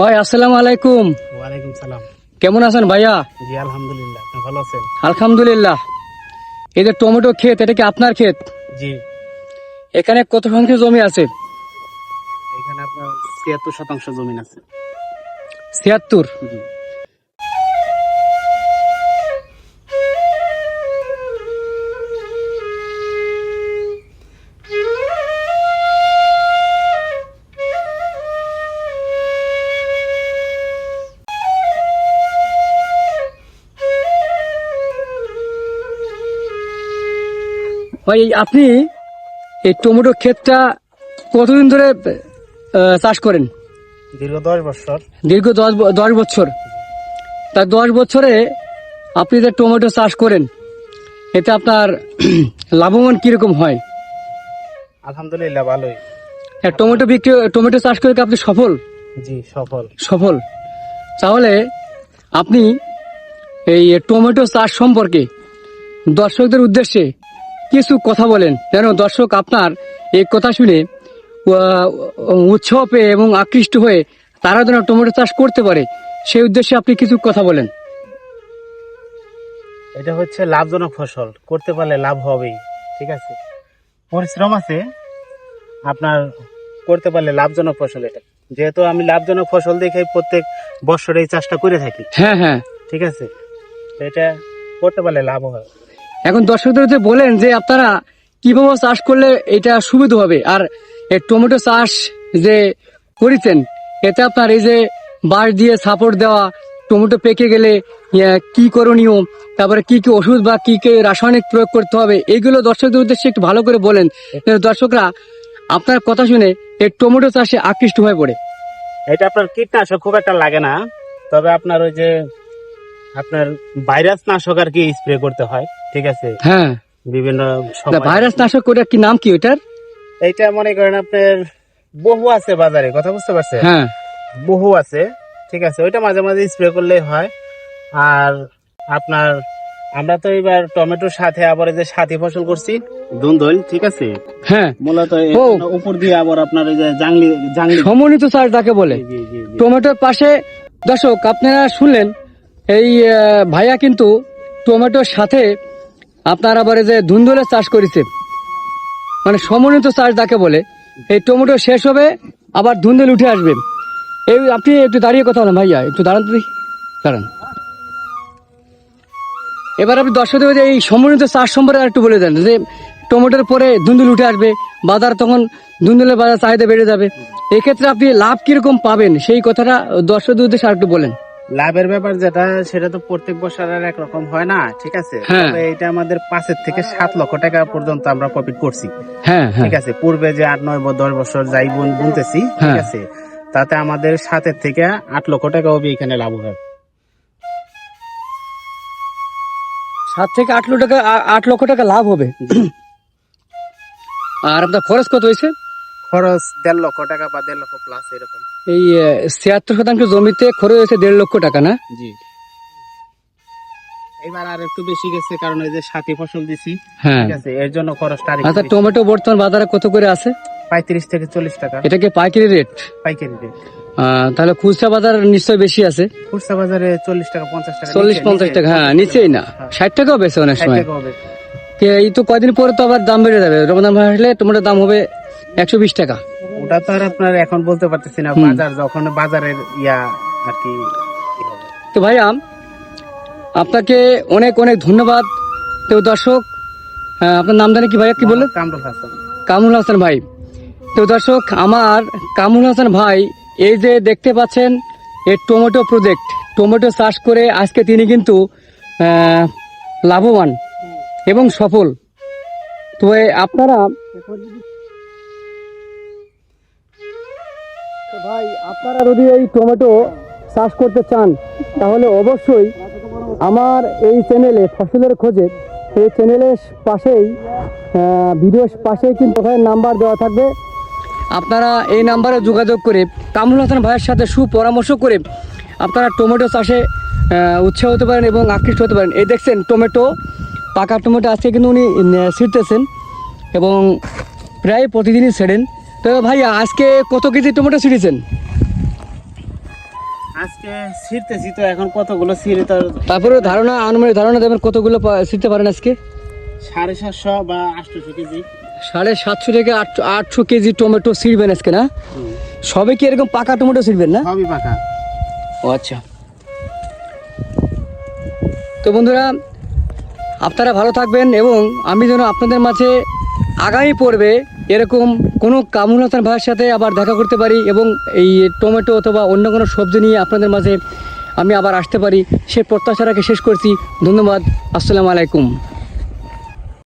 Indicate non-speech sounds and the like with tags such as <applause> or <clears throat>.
ভাই আসসালামু আলাইকুম। ওয়ালাইকুম সালাম। কেমন আছেন ভাইয়া? জি আলহামদুলিল্লাহ আপনি ভালো আছেন? আলহামদুলিল্লাহ। এই যে টমেটো ক্ষেত এটা কি আপনার ক্ষেত? জি। এখানে কত সংখ্যক জমি আছে? এখানে আপনার ছিয়াত্তর শতাংশ জমি আছে। ছিয়াত্তর? ভাই আপনি এই টমেটো ক্ষেতটা কতদিন ধরে চাষ করেন? দীর্ঘ দশ বছর। দীর্ঘ দশ দশ বছর। তা দশ বছরে আপনি যে টমেটো চাষ করেন এতে আপনার <clears throat> লাভবান কীরকম হয়? আলহামদুলিল্লাহ ভালোই। টমেটো বিক্রি টমেটো চাষ করে আপনি সফল? জি সফল। সফল। তাহলে আপনি এই টমেটো চাষ সম্পর্কে দর্শকদের উদ্দেশ্যে কিছু কথা বলেন। যেন দর্শক আপনার এই কথা শুনে আহ, উৎসাহ পেয়ে এবং আকৃষ্ট হয়ে তারা যেন টমেটো চাষ করতে পারে সেই উদ্দেশ্যে আপনি কিছু কথা বলেন। এটা হচ্ছে লাভজনক ফসল করতে পারলে লাভ হবেই ঠিক আছে? পরিশ্রম আছে আপনার করতে পারলে লাভজনক ফসল এটা। যেহেতু আমি লাভজনক ফসল দেখে প্রত্যেক বছর এই চাষটা করে থাকি হ্যাঁ হ্যাঁ। ঠিক আছে? এটা করতে পারলে লাভ হয়। এখন দর্শকদের যে বলেন যে আপনারা কীভাবে চাষ করলে এটা সুবিধা হবে? আর টমেটো চাষ যে করেছেন, এতে আপনার এই যে বাঁশ দিয়ে সাপোর্ট দেওয়া, টমেটো পেকে গেলে কি করণীয়? তারপরে কি কি ওষুধ বা কি কি রাসায়নিক প্রয়োগ করতে হবে? এইগুলো দর্শকদের উদ্দেশ্যে একটু ভালো করে বলেন। দর্শকরা, আপনার কথা শুনে এই টমেটো চাষে আকৃষ্ট হয়ে পড়ে। এটা আপনার কীটনাশক খুব একটা লাগে না। তবে আপনার ওই যে আপনার ভাইরাস নাশক আর কি স্প্রে করতে হয় ঠিক আছে? হ্যাঁ। বিভিন্ন ভাইরাস নাশক ওটার কি নাম কি ওটার? এইটা মনে করেন আপনার বহু আছে বাজারে কথা বুঝতে পারছেন? হ্যাঁ। বহু আছে ঠিক আছে? ওইটা মাঝে মাঝে স্প্রে করলেই হয়। আর আপনার আমরা তো এবার টমেটোর সাথে আবার যে সাথী ফসল করছি দুন্দল ঠিক আছে? হ্যাঁ। মূলত। উপর দিয়ে আবার আপনার এই যে জাংলি জাংলি সমন্বিত চাষ যাকে বলে। টমেটোর পাশে দর্শক আপনারা শুনলেন এই ভাইয়া কিন্তু টমেটোর সাথে আপনার আবার যে ধুন্দুলের চাষ করেছে। মানে সমন্বিত চাষ যাকে বলে। এই টমেটো শেষ হবে, আবার ধুন্দুল উঠে আসবে। এই, আপনি একটু দাঁড়িয়ে কথা বলেন ভাইয়া, একটু দাঁড়ান তো দাঁড়ান। এবার আপনি দর্শকদের যে এই সমন্বিত চাষ সম্পর্কে একটু বলে দেন, যে টমেটোর পরে ধুন্দুল উঠে আসবে, বাজার তখন ধুন্দুলের বাজার চাহিদা বেড়ে যাবে। এক্ষেত্রে আপনি লাভ কীরকম পাবেন? সেই কথাটা দর্শকদের উদ্দেশ্যে আর একটু বলেন। লাভের ব্যাপার যেটা সেটা তো প্রত্যেক বছর আর একরকম হয় না ঠিক আছে? হ্যাঁ। তবে এটা আমাদের পাঁচের থেকে সাত লক্ষ টাকা পর্যন্ত আমরা প্রফিট করছি। হ্যাঁ হ্যাঁ। ঠিক আছে? পূর্বে যে আট নয় দশ বছর যাই বুন বুনতেছি ঠিক। আছে? তাতে আমাদের সাতের থেকে আট লক্ষ টাকা অবধি এখানে লাভ হয়। সাত থেকে আট লক্ষ টাকা আট লক্ষ টাকা লাভ হবে। আর আপনার খরচ কত হয়েছে? খরচ দেড় লক্ষ টাকা বা দেড় লক্ষ প্লাস এরকম। এই ছিয়াত্তর শতাংশ জমিতে খরচ হয়েছে দেড় লক্ষ টাকা না? জি। এবার আর একটু বেশি গেছে কারণ এই যে সাথী ফসল দিছি হ্যাঁ। ঠিক আছে এর জন্য খরচটা আর আচ্ছা টমেটো বর্তমান বাজারে কত করে আছে? পঁয়ত্রিশ থেকে চল্লিশ টাকা। এটা কি পাইকারি রেট পাইকারি রেট তাহলে খুচরা বাজার নিশ্চয় বেশি আছে? খুচরা বাজারে চল্লিশ টাকা পঞ্চাশ টাকা চল্লিশ পঞ্চাশ টাকা হ্যাঁ নিচেই না। ষাট টাকাও বেশি অনেক সময়। টাকা হবে কে এই তো কয়দিন পরে তো আবার দাম বেড়ে যাবে। রমজান মাস আসলে টমেটোর দাম হবে একশো বিশ টাকা। ওটা তো আর আপনার এখন বলতে পারতেছি না বাজার যখন বাজারের ইয়া আর কি। তো ভাইয়া আপনাকে অনেক অনেক ধন্যবাদ। তো দর্শক আপনার নাম জানে কি ভাইয়া কি বললেন? কামরুল হাসান। কামরুল হাসান ভাই। তো দর্শক আমার কামরুল হাসান ভাই এই যে দেখতে পাচ্ছেন এই টমেটো প্রজেক্ট টমেটো চাষ করে আজকে তিনি কিন্তু লাভবান এবং সফল। তো আপনারা ভাই, আপনারা যদি এই টমেটো চাষ করতে চান, তাহলে অবশ্যই আমার এই চ্যানেলে, ফসলের খোঁজে, এই চ্যানেলের পাশেই ভিডিওর পাশেই কিন্তু ওখানে নাম্বার দেওয়া থাকবে। আপনারা এই নাম্বারে যোগাযোগ করে, কামরুল হাসান ভাইয়ের সাথে সুপরামর্শ করে আপনারা টমেটো চাষে উৎসাহ হতে পারেন এবং আকৃষ্ট হতে পারেন। এই দেখছেন, টমেটো, পাকা টমেটো আজকে কিন্তু উনি ছিঁড়তেছেন এবং প্রায় প্রতিদিনই ছেড়েন। তো ভাই আজকে কত কেজি টমেটো ছিঁড়েছেন? আজকে ছিঁড়তেছি তো এখন কতগুলো ছিঁড়ে তো তারপরে ধারণা আনুমানিক ধারণা দেবেন কতগুলো ছিটতে পারেন আজকে? সাড়ে সাতশো বা আটশোশো কেজি। সাড়ে সাতশো থেকে আটশো আটশো কেজি টমেটো ছিঁড়বেন আজকে না? সবে কি এরকম পাকা টমেটো ছিঁড়বেন না? সবই পাকা। ও আচ্ছা। তো বন্ধুরা আপনারা ভালো থাকবেন এবং আমি যেন আপনাদের মাঝে আগামী পর্বে এরকম কোনো কামরুল হাসান ভাইয়ের সাথে আবার দেখা করতে পারি এবং এই টমেটো অথবা অন্য কোনো সবজি নিয়ে আপনাদের মাঝে আমি আবার আসতে পারি। সে প্রত্যাশা রাখে শেষ করছি। ধন্যবাদ। আসসালামু আলাইকুম।